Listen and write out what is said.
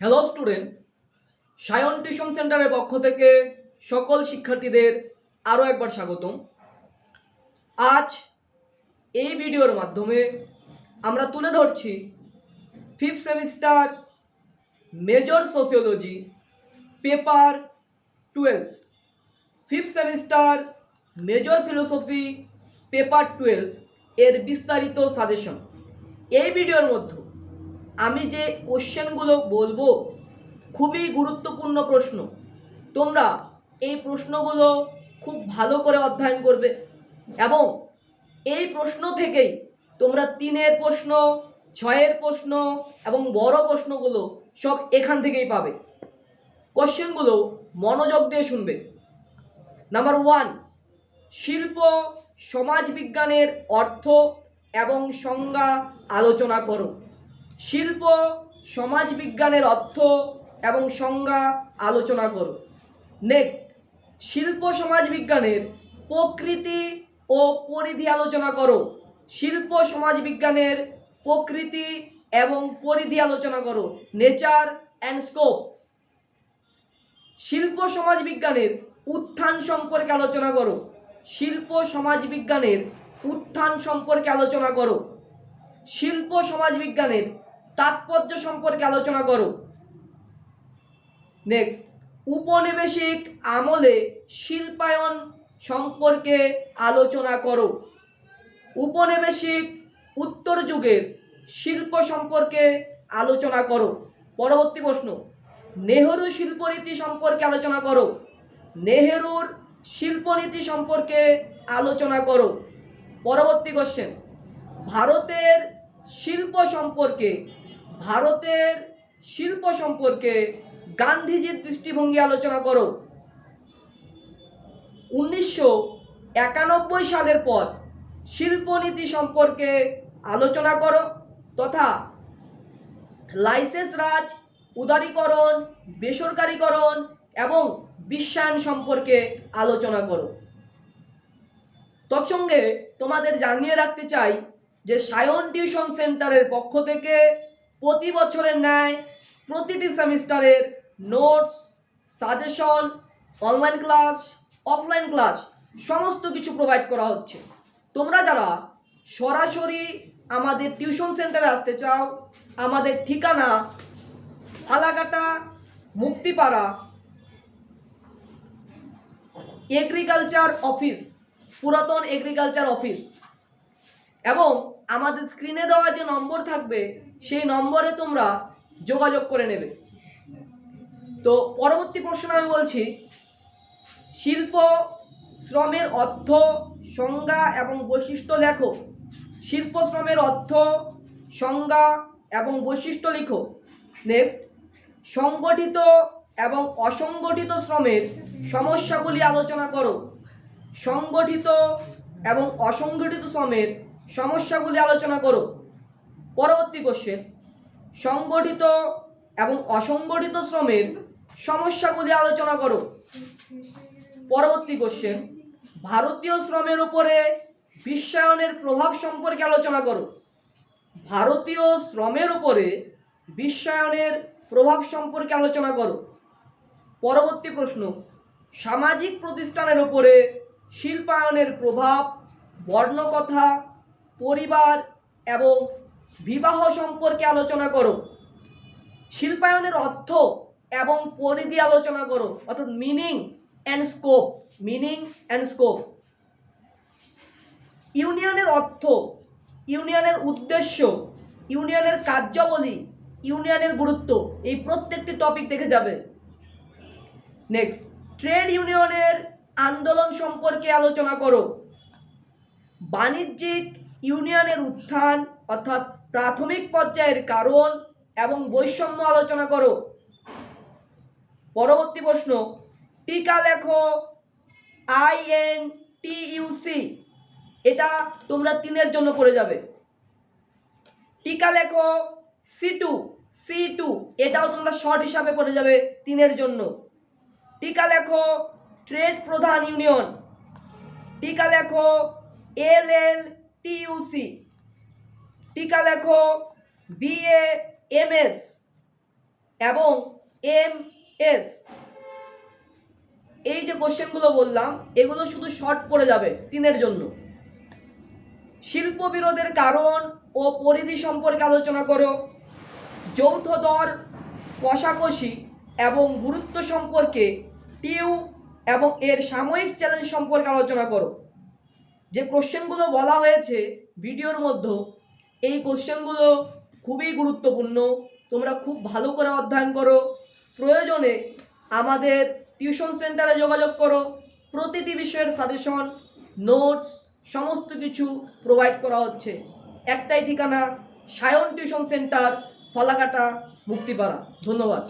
Hello student Sayan tuition সেন্টারের পক্ষ থেকে সকল শিক্ষার্থীদের আরও একবার স্বাগতম। আজ এই ভিডিওর মাধ্যমে আমরা তুলে ধরছি fifth semester major sociology paper twelve fifth semester major philosophy paper twelve এর বিস্তারিত সাজেশন এই ভিডিওর মধ্যে আমি যে কোশ্চেনগুলো বলব, খুবই গুরুত্বপূর্ণ প্রশ্ন। তোমরা এই প্রশ্নগুলো খুব ভালো করে অধ্যয়ন করবে এবং এই প্রশ্ন থেকেই তোমরা তিনের প্রশ্ন, ছয়ের প্রশ্ন এবং বড় প্রশ্নগুলো সব এখান থেকেই পাবে। কোশ্চেনগুলো মনোযোগ দিয়ে শুনবে। নাম্বার ওয়ান শিল্প, সমাজবিজ্ঞানের অর্থ এবং সংজ্ঞা আলোচনা করো। শিল্প, সমাজবিজ্ঞানের অর্থ এবং সংজ্ঞা আলোচনা করো। নেক্সট শিল্প, সমাজবিজ্ঞানের প্রকৃতি ও পরিধি আলোচনা করো। শিল্প, সমাজবিজ্ঞানের প্রকৃতি এবং পরিধি আলোচনা করো। নেচার অ্যান্ড স্কোপ শিল্প, সমাজবিজ্ঞানের উত্থান সম্পর্কে আলোচনা করো। শিল্প, সমাজবিজ্ঞানের উত্থান সম্পর্কে আলোচনা করো। শিল্প, সমাজবিজ্ঞানের তাৎপর্য সম্পর্কে আলোচনা করো। নেক্সট উপনিবেশিক আমলে শিল্পায়ন সম্পর্কে আলোচনা করো। উপনিবেশিক উত্তর যুগের শিল্প সম্পর্কে আলোচনা করো। পরবর্তী প্রশ্ন নেহেরু শিল্পনীতি সম্পর্কে আলোচনা করো। নেহেরুর শিল্পনীতি সম্পর্কে আলোচনা করো। পরবর্তী কোশ্চেন ভারতের শিল্প সম্পর্কে ভারতের শিল্প সম্পর্কে গান্ধীজির দৃষ্টিভঙ্গি আলোচনা করো। উনিশশো একানব্বই সালের পর শিল্পনীতি সম্পর্কে আলোচনা করো তথা লাইসেন্স রাজ, উদারীকরণ, বেসরকারীকরণ এবং বিশ্বায়ন সম্পর্কে আলোচনা করো। তৎসঙ্গে তোমাদের জানিয়ে রাখতে চাই যে সায়ন টিউশন সেন্টারের পক্ষ থেকে প্রতি বছরের ন্যায় প্রতিটি সেমিস্টারের notes suggestion online class offline class সমস্ত কিছু প্রোভাইড করা হচ্ছে। তোমরা যারা সরাসরি আমাদের টিউশন সেন্টারে আসতে চাও, আমাদের ঠিকানা ফালাকাটা মুক্তিপাড়া এগ্রিকালচার অফিস পুরাতন এগ্রিকালচার অফিস এবং আমাদের স্ক্রিনে দেওয়া যে নম্বর থাকবে, সেই নম্বরে তোমরা যোগাযোগ করে নেবে। তো পরবর্তী প্রশ্ন আমি বলছি, শিল্প, শ্রমের অর্থ, সংজ্ঞা এবং বৈশিষ্ট্য লেখো। শিল্প, শ্রমের অর্থ, সংজ্ঞা এবং বৈশিষ্ট্য লিখো। নেক্সট সংগঠিত এবং অসংগঠিত শ্রমের সমস্যাগুলি আলোচনা করো। সংগঠিত এবং অসংগঠিত শ্রমের সমস্যাগুলি আলোচনা করো পরবর্তী কোশ্চেন সংগঠিত এবং অসংগঠিত শ্রমের সমস্যাগুলি আলোচনা করো পরবর্তী কোশ্চেন ভারতীয় শ্রমের উপরে বিশ্বায়নের প্রভাব সম্পর্কে আলোচনা করো ভারতীয় শ্রমের উপরে বিশ্বায়নের প্রভাব সম্পর্কে আলোচনা করো পরবর্তী প্রশ্ন, সামাজিক প্রতিষ্ঠানের উপরে শিল্পায়নের প্রভাব, বর্ণকথা পরিবার এবং বিবাহ সম্পর্কে আলোচনা করো। শিল্পায়নের অর্থ এবং পরিধি আলোচনা করো, অর্থাৎ meaning and scope meaning and scope ইউনিয়নের অর্থ, ইউনিয়নের উদ্দেশ্য, ইউনিয়নের কার্যাবলী, ইউনিয়নের গুরুত্ব, এই প্রত্যেকটি টপিক দেখে যাবে। নেক্সট ট্রেড ইউনিয়নের আন্দোলন সম্পর্কে আলোচনা করো। বাণিজ্যিক ইউনিয়নের উত্থান অর্থাৎ প্রাথমিক পর্যায়ের কারণ এবং বৈষম্য আলোচনা করো। পরবর্তী প্রশ্ন, টিকা লেখো আই এন টি ইউসি এটা তোমরা তিনের জন্য পড়ে যাবে। টিকা লেখো সি টু সি টু, এটাও তোমরা শর্ট হিসাবে পড়ে যাবে তিনের জন্য। টিকা লেখো ট্রেড প্রধান ইউনিয়ন, টিকা লেখো এল এল টিইউসি টিকা লেখো বিএ এমএস এবং এম এস এই যে কোশ্চেনগুলো বললাম, এগুলো শুধু শর্ট পড়ে যাবে তিনের জন্য। শিল্প বিরোধের কারণ ও পরিধি সম্পর্কে আলোচনা করো। যৌথ দর, কষাকষি এবং গুরুত্ব সম্পর্কে টিউ এবং এর সাময়িক চ্যালেঞ্জ সম্পর্কে আলোচনা করো। যে কোশ্চেনগুলো বলা হয়েছে ভিডিওর মধ্যে, এই কোশ্চেনগুলো খুবই গুরুত্বপূর্ণ। তোমরা খুব ভালো করে অধ্যয়ন করো। প্রয়োজনে আমাদের টিউশন সেন্টারে যোগাযোগ করো। প্রতিটি বিষয়ের সাজেশন, নোটস, সমস্ত কিছু প্রোভাইড করা হচ্ছে। একটাই ঠিকানা, সায়ন টিউশন সেন্টার, ফলাকাটা, মুক্তিপাড়া। ধন্যবাদ।